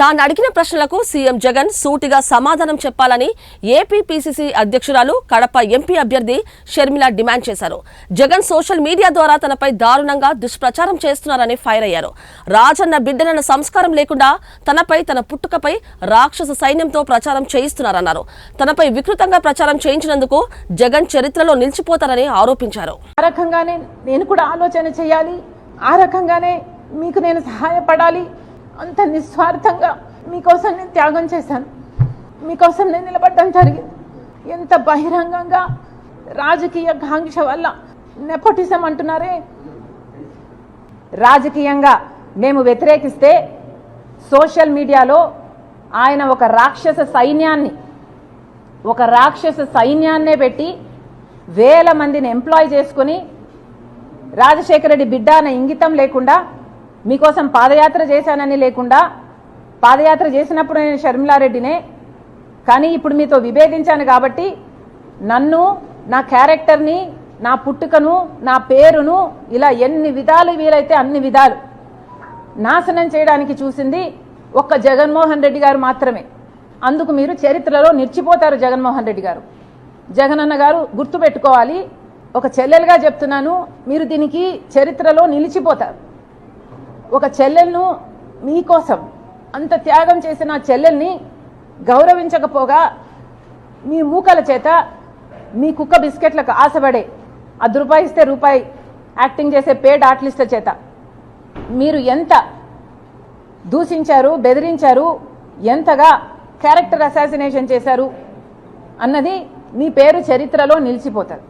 తాను అడిగిన ప్రశ్నలకు సీఎం జగన్ సూటిగా సమాధానం చెప్పాలని ఏపీపీసీసీ అధ్యక్షురాలు కడప ఎంపీ అభ్యర్థి షర్మిల డిమాండ్ చేశారు. జగన్ సోషల్ మీడియా ద్వారా తనపై దారుణంగా దుష్ప్రచారం చేస్తున్నారని ఫైర్ అయ్యారు. రాజన్న బిడ్డలను సంస్కారం లేకుండా తనపై తన పుట్టుకపై రాక్షస సైన్యంతో ప్రచారం చేయిస్తున్నారన్నారు. తనపై వికృతంగా ప్రచారం చేయించినందుకు జగన్ చరిత్రలో నిలిచిపోతారని ఆరోపించారు. ఆ రకంగానే నేను కూడా ఆలోచన చేయాలి. ఆ రకంగానే మీకు నేను సహాయపడాలి. అంత నిస్వార్థంగా మీకోసం నేను త్యాగం చేశాను. మీకోసం నేను నిలబడడం జరిగింది. ఎంత బహిరంగంగా రాజకీయ కాంక్ష వల్ల నెపోటిజం అంటున్నారే? రాజకీయంగా మేము వ్యతిరేకిస్తే సోషల్ మీడియాలో ఆయన ఒక రాక్షస సైన్యాన్ని ఒక రాక్షస సైన్యాన్నే పెట్టి వేల మందిని ఎంప్లాయ్ చేసుకుని రాజశేఖర రెడ్డి బిడ్డ అనే ఇంగితం లేకుండా మీకోసం పాదయాత్ర చేశానని లేకుండా పాదయాత్ర చేసినప్పుడు నేను షర్మిలారెడ్డినే కానీ ఇప్పుడు మీతో విభేదించాను కాబట్టి నన్ను నా క్యారెక్టర్ని నా పుట్టుకను నా పేరును ఇలా ఎన్ని విధాలు వీలైతే అన్ని విధాలు నాశనం చేయడానికి చూసింది ఒక్క జగన్మోహన్ రెడ్డి గారు మాత్రమే. అందుకు మీరు చరిత్రలో నిలిచిపోతారు జగన్మోహన్ రెడ్డి గారు. జగనన్న గారు గుర్తుపెట్టుకోవాలి. ఒక చెల్లెలుగా చెప్తున్నాను మీరు దీనికి చరిత్రలో నిలిచిపోతారు. ఒక చెల్లెలను మీకోసం అంత త్యాగం చేసిన చెల్లెల్ని గౌరవించకపోగా మీ మూకల చేత మీ కుక్క బిస్కెట్లకు ఆశపడే అది రూపాయి ఇస్తే రూపాయి యాక్టింగ్ చేసే పేడ్ ఆర్టిస్టుల చేత మీరు ఎంత దూషించారు బెదిరించారు ఎంతగా క్యారెక్టర్ అసాసినేషన్ చేశారు అన్నది మీ పేరు చరిత్రలో నిలిచిపోతుంది.